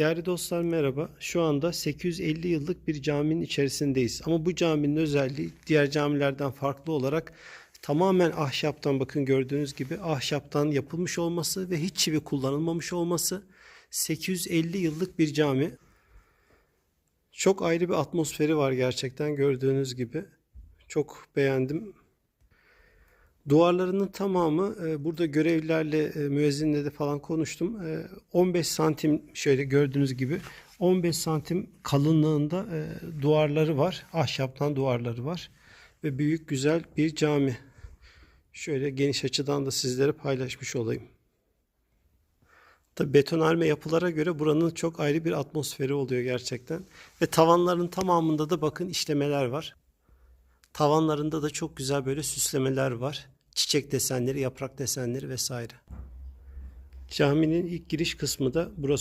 Değerli dostlar merhaba. Şu anda 850 yıllık bir caminin içerisindeyiz. Ama bu caminin özelliği diğer camilerden farklı olarak tamamen ahşaptan bakın gördüğünüz gibi ahşaptan yapılmış olması ve hiç çivi kullanılmamış olması. 850 yıllık bir cami. Çok ayrı bir atmosferi var gerçekten gördüğünüz gibi. Çok beğendim. Duvarlarının tamamı e, burada görevlilerle e, müezzinle de falan konuştum. E, 15 santim şöyle gördüğünüz gibi 15 santim kalınlığında e, duvarları var. Ahşaptan duvarları var. Ve büyük güzel bir cami. Şöyle geniş açıdan da sizlere paylaşmış olayım. Tabii betonarme yapılara göre buranın çok ayrı bir atmosferi oluyor gerçekten. Ve tavanların tamamında da bakın işlemeler var. Tavanlarında da çok güzel böyle süslemeler var. Çiçek desenleri, yaprak desenleri vesaire. Caminin ilk giriş kısmı da burası